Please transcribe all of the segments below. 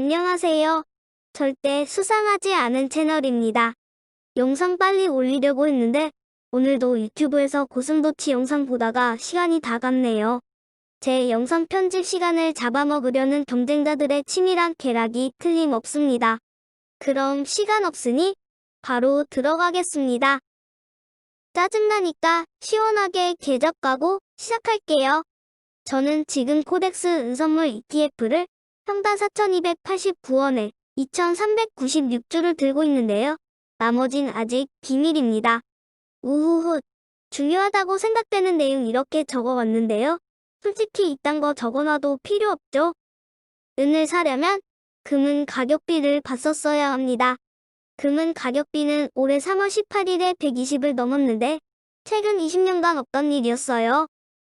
안녕하세요. 절대 수상하지 않은 채널입니다. 영상 빨리 올리려고 했는데 오늘도 유튜브에서 고슴도치 영상 보다가 시간이 다 갔네요. 제 영상 편집 시간을 잡아먹으려는 경쟁자들의 치밀한 계략이 틀림없습니다. 그럼 시간 없으니 바로 들어가겠습니다. 짜증나니까 시원하게 계적 가고 시작할게요. 저는 지금 코덱스 은선물 ETF를 평당 4,289원에 2,396주를 들고 있는데요. 나머진 아직 비밀입니다. 우후후. 중요하다고 생각되는 내용 이렇게 적어왔는데요. 솔직히 이딴 거 적어놔도 필요 없죠. 은을 사려면 금은 가격비를 봤었어야 합니다. 금은 가격비는 올해 3월 18일에 120을 넘었는데 최근 20년간 없던 일이었어요.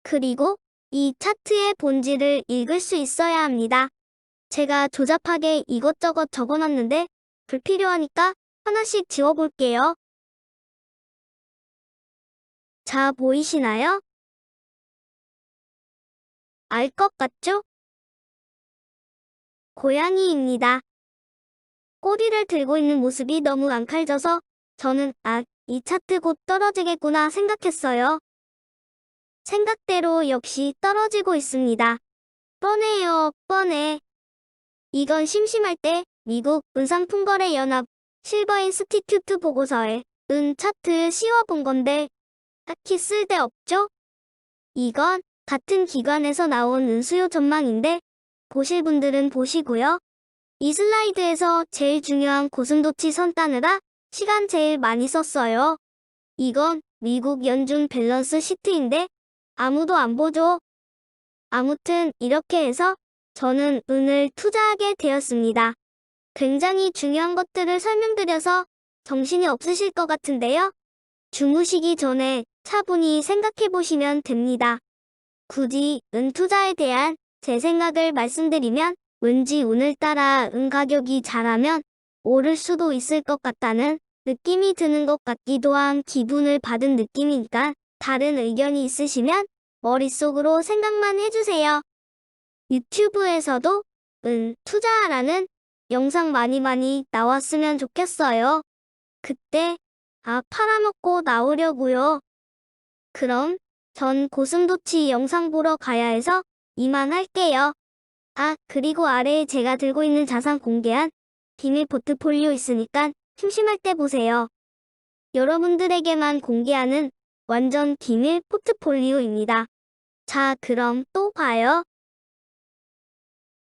그리고 이 차트의 본질을 읽을 수 있어야 합니다. 제가 조잡하게 이것저것 적어놨는데 불필요하니까 하나씩 지워볼게요. 자, 보이시나요? 알 것 같죠? 고양이입니다. 꼬리를 들고 있는 모습이 너무 앙칼져서 저는 아, 이 차트 곧 떨어지겠구나 생각했어요. 생각대로 역시 떨어지고 있습니다. 뻔해요, 뻔해. 이건 심심할 때 미국 은상품거래연합 실버 인스티튜트 보고서에 은 차트 씌워본 건데 딱히 쓸데없죠? 이건 같은 기관에서 나온 은수요 전망인데 보실 분들은 보시고요. 이 슬라이드에서 제일 중요한 고슴도치 선 따느라 시간 제일 많이 썼어요. 이건 미국 연준 밸런스 시트인데 아무도 안 보죠. 아무튼 이렇게 해서 저는 은을 투자하게 되었습니다. 굉장히 중요한 것들을 설명드려서 정신이 없으실 것 같은데요. 주무시기 전에 차분히 생각해 보시면 됩니다. 굳이 은 투자에 대한 제 생각을 말씀드리면 왠지 오늘따라 은 가격이 잘하면 오를 수도 있을 것 같다는 느낌이 드는 것 같기도 한 기분을 받은 느낌이니까 다른 의견이 있으시면 머릿속으로 생각만 해주세요. 유튜브에서도 은 투자하라는 영상 많이 많이 나왔으면 좋겠어요. 그때 아 팔아먹고 나오려고요. 그럼 전 고슴도치 영상 보러 가야 해서 이만 할게요. 아 그리고 아래에 제가 들고 있는 자산 공개한 비밀 포트폴리오 있으니까 심심할 때 보세요. 여러분들에게만 공개하는 완전 비밀 포트폴리오입니다. 자 그럼 또 봐요.